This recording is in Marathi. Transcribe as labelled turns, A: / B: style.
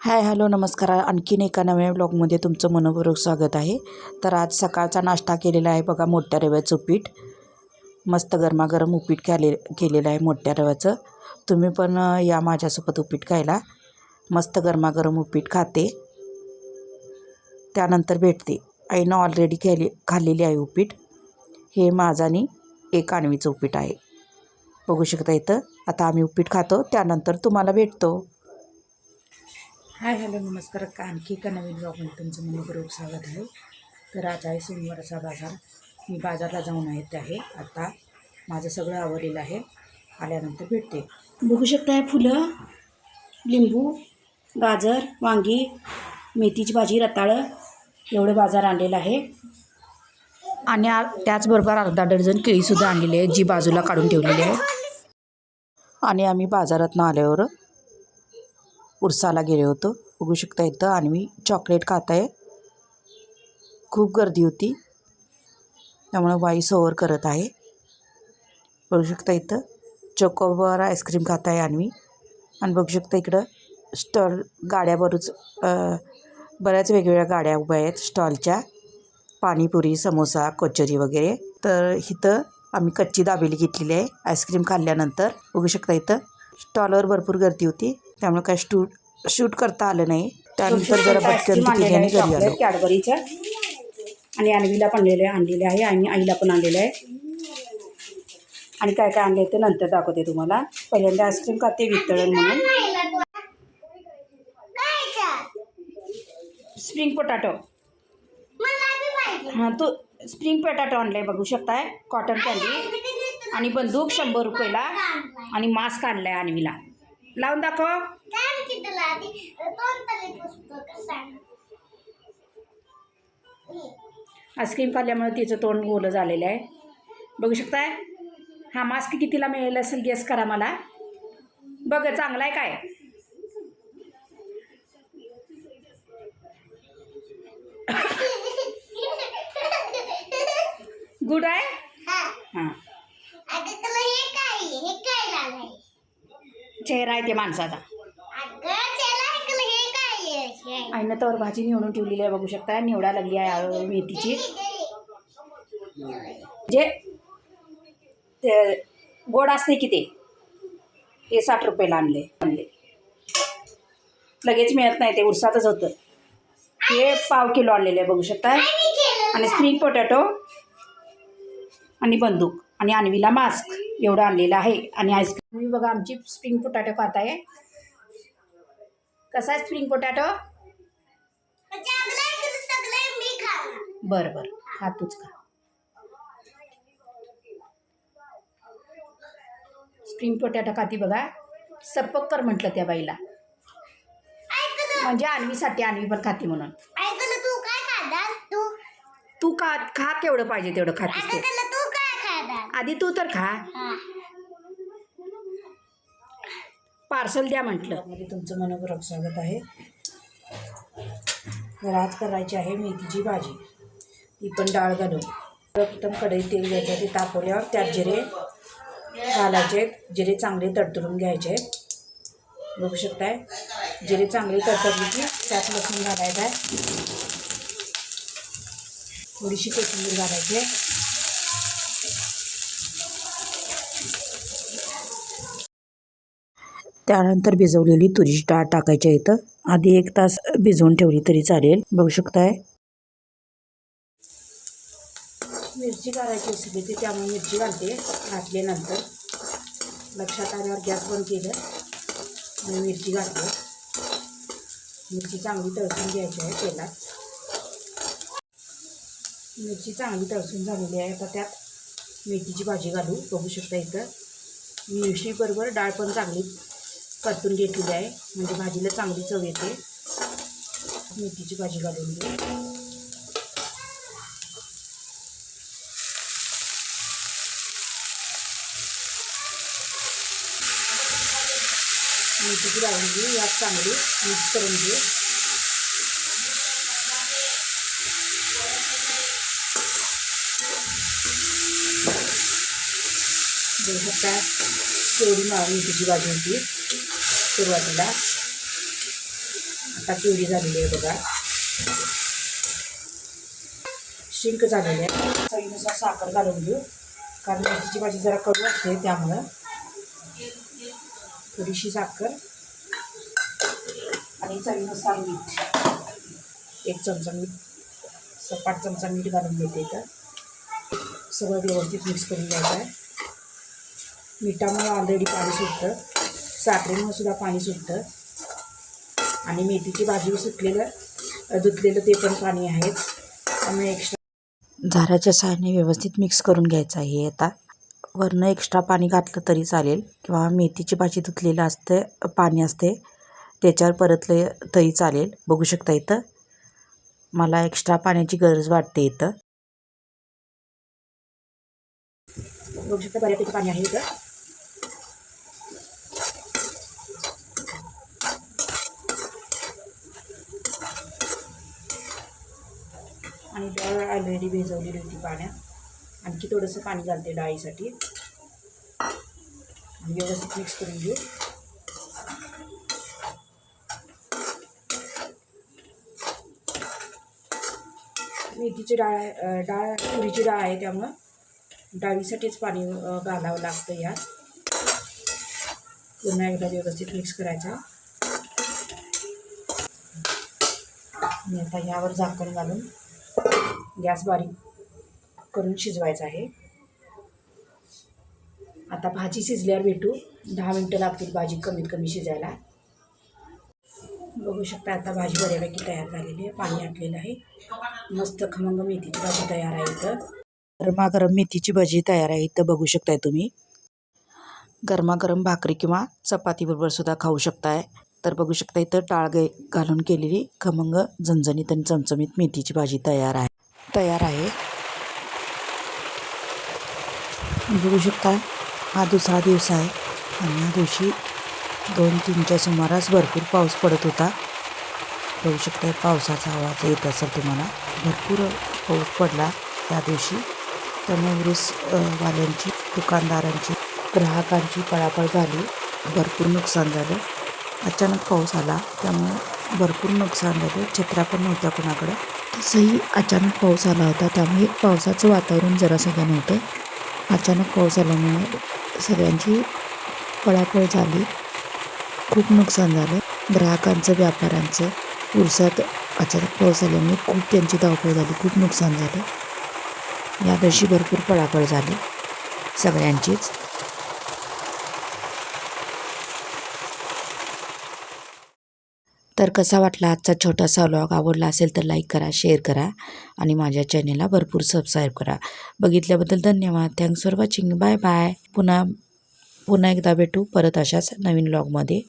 A: हाय हॅलो नमस्कार. आणखीन एका नव्या ब्लॉगमध्ये तुमचं मनपूर्वक स्वागत आहे. तर आज सकाळचा नाश्ता केलेला आहे बघा मोठ्या रव्याचं उपीट. मस्त गरमागरम उपीट केले केलेलं आहे मोठ्या रव्याचं. तुम्ही पण या माझ्यासोबत उपीट खायला. मस्त गरमागरम उपीट खाते. त्यानंतर भेटते. आईनं ऑलरेडी केली खाल्लेली आहे उपीट. हे माझं आणि एक आणवीचं उपीट आहे. बघू शकता इथं. आता आम्ही उपीट खातो त्यानंतर तुम्हाला भेटतो. हाय हॅलो नमस्कार. का आणखी एका नवीन ब्लॉगमध्ये तुमचं मनपूर्वक स्वागत आहे. तर आज आहे सोमवारचा बाजार. मी बाजारला जाऊन येत आहे. आता माझं सगळं आवडलेलं आहे. आल्यानंतर भेटते.
B: बघू शकताय फुलं लिंबू गाजर वांगी मेथीची भाजी रताळं एवढं बाजार आणलेलं आहे.
A: आणि त्याचबरोबर अर्धा डझन केळीसुद्धा आणलेली आहे जी बाजूला काढून ठेवलेली आहे. आणि आम्ही बाजारातनं आल्यावर उरसाला गेले होतो. बघू शकता इथं आणि मी चॉकलेट खात आहे खूप गर्दी होती. त्यामुळे वाई सवर करत आहे. बघू शकता इथं चोकोबार आईस्क्रीम खात आहे आणि आणि बघू शकता इकडं स्टॉल गाड्या बरूच बऱ्याच वेगवेगळ्या गाड्या उभ्या आहेत स्टॉलच्या पाणीपुरी समोसा कचोरी वगैरे. तर इथं आम्ही कच्ची दाबेली घेतलेली आहे. आईस्क्रीम खाल्ल्यानंतर. बघू शकता इथं. स्टॉलवर भरपूर गर्दी होती. त्यामुळे काय शूट शूट करता आलं नाही. त्यानंतर जरा पटकन केली आणि घरी आलो.
B: कॅडबरीचं आणि आणवीला पण आणलेलं आणलेले आहे. आणि आईला पण आणलेलं आहे. आणि काय काय आणले ते नंतर दाखवते तुम्हाला. पहिल्यांदा आईस्क्रीम खाते वितळण म्हणून. स्प्रिंग पोटॅटो हां तू स्प्रिंग पोटॅटो आणले बघू शकताय कॉटन कॅन्डी आणि बंदूक शंभर रुपयाला. आणि मास्क आणलाय आणवीला. लावून दाखव. आईस्क्रीम खाल्ल्यामुळे तिचं तोंड गोलं झालेलं आहे. बघू शकताय? हा मास्क कितीला मिळेल असेल गेस करा मला. बघ चांगला आहे काय? गुड आहे? हां. चेहरा आहे ते माणसाचा. आईनं तर भाजी निवडून ठेवलेली आहे बघू शकता निवडा लागली आहे मेथीची. जे ते गोड असते की ते? ते साठ रुपयाला आणले. आणले. लगेच मिळत नाही ते उरसातच होतं. हे पाव किलो आणलेले आहे बघू शकता आणि स्प्रिंग पोटॅटो. आणि बंदूक आणि आणवीला मास्क एवढं आणलेलं आहे. आणि आईस्क्रीम मी बघा आमची स्प्रिंग पोटॅटो खात आहे कसा आहे स्प्रिंग पोटॅटो बरं बरं. हा तूच खा. स्प्रिंग पोटॅटो खाती बघा. सपक कर म्हटलं त्या बाईला. म्हणजे आणवीसाठी आणवी पण खाती म्हणून.
C: तू काय खाणार तू?
B: तू खा खा केवढं पाहिजे तेवढं खातीस आधी तू तर खा. पार्सल द्या म्हटलं.
A: मध्ये तुमचं मनपूर्वक स्वागत आहे. तर आज करायची आहे मेथीची भाजी. ती पण डाळ घालून. प्रथम कढई तेल घ्यायचं ते तापवल्यावर त्यात जिरे घालायचे आहेत. जिरे चांगले तडतडून घ्यायचे आहेत. बघू शकताय. जिरे चांगले तडतडले की त्यात लसूण घालायचं आहे. थोडीशी कोथिंबीर घालायची त्यानंतर भिजवलेली तुरीची डाळ टाकायची इथं. आधी एक तास भिजवून ठेवली तरी चालेल. बघू शकताय? मिरची घालायची असली ती त्यामुळे मिरची घालते. घातल्यानंतर लक्षात आल्यावर गॅस बंद केलं आणि मिरची घालते मिरची चांगली तळसून घ्यायची आहे तेलात. मिरची चांगली तळसून झालेली आहे. आता त्यात मेथीची भाजी घालू. बघू शकता इथं. मिरचीबरोबर डाळ पण चांगली परतून घेतलेली आहे. म्हणजे भाजीला चांगली चव येते. मेथीची भाजी घालून घेऊ. मेथीची भाजी यात चांगली मिक्स करून घेऊ. बघू शकता
B: केवढी मेथीची भाजी होती. सुरुवातीला. आता पिवळी झालेली आहे बघा. शिंक झालेली आहे. चवीनुसार साखर घालून घेऊ. कारण मेथीची भाजी जरा कडू असते त्यामुळं. थोडीशी साखर. आणि चवीनुसार मीठ. एक चमचा मीठ. सपाट चमचा मीठ घालून घेते इथं. सगळं व्यवस्थित मिक्स करून घ्यायचं आहे. मिठामुळे ऑलरेडी पाणी सुटतं. साखरेमुळे सुद्धा पाणी सुटतं. आणि मेथीची भाजी सुटलेलं धुतलेलं ते पण पाणी आहेच त्यामुळे एक्स्ट्रा
A: झाराच्या साहाय्याने व्यवस्थित मिक्स करून घ्यायचं आहे आता. वरनं एक्स्ट्रा पाणी घातलं तरी चालेल. किंवा मेथीची भाजी धुतलेलं असते पाणी असते त्याच्यावर परतलं तरी चालेल. बघू शकता इथं. मला एक्स्ट्रा पाण्याची गरज वाटते इथं.
B: बघू शकता बऱ्यापैकी पाणी आहे इथं. आणि डाळ ऑलरेडी भिजवलेली होती पाण्यात. आणखी थोडंसं पाणी घालते डाळीसाठी. आणि व्यवस्थित मिक्स करून घेऊ. मेथीची डाळ डाळ तुरीची डाळ आहे त्यामुळं डाळीसाठीच पाणी घालावं लागतं यात. पुन्हा एकदा व्यवस्थित मिक्स करायचं. आणि आता यावर झाकण घालून गॅस बारीक करून शिजवायचा आहे. आता भाजी शिजल्यावर भेटू. दहा मिनटं लागतील भाजी कमीत कमी शिजायला. बघू शकता आता भाजी बऱ्यापैकी तयार झालेली आहे. पाणी आटलेलं आहे. मस्त खमंग मेथीची भाजी तयार आहे इथं.
A: गरमागरम मेथीची भाजी तयार आहे इथं. बघू शकताय तुम्ही. गरमागरम भाकरी किंवा चपातीबरोबर सुद्धा खाऊ शकताय. तर बघू शकता इथं टाळगे घालून केलेली खमंग झणझणीत आणि चमचमीत मेथीची भाजी तयार आहे. तयार आहे. बघू शकता हा दुसरा दिवस आहे आणि या दिवशी दोन तीनच्या सुमारास भरपूर पाऊस पडत होता. बघू शकता पावसाचा आवाज येत असेल तुम्हाला. भरपूर पाऊस पडला त्या दिवशी. त्यामुळे ऊस वाल्यांची दुकानदारांची ग्राहकांची पळापळ झाली. भरपूर नुकसान झालं. अचानक पाऊस आला. त्यामुळे भरपूर नुकसान झालं. छत्र्या पण नव्हत्या कोणाकडं. तसंही अचानक पाऊस आला होता. त्यामुळे पावसाचं वातावरण जरा सगळं नव्हतं अचानक पाऊस आल्यामुळे सगळ्यांची पळापळ झाली. खूप नुकसान झालं. ग्राहकांचं व्यापाऱ्यांचं उरसात अचानक पाऊस आल्यामुळे खूप त्यांची धावपळ झाली. खूप नुकसान झालं. यावर्षी भरपूर पळापळ झाली. सगळ्यांचीच. तर कसा वाटला आजचा छोटासा व्लॉग आवडला असेल तर लाईक करा शेअर करा आणि माझ्या चॅनेलला भरपूर सबस्क्राईब करा. बघितल्याबद्दल धन्यवाद. Thanks for watching bye bye पुन्हा पुन्हा एकदा भेटू परत अशाच नवीन व्लॉगमध्ये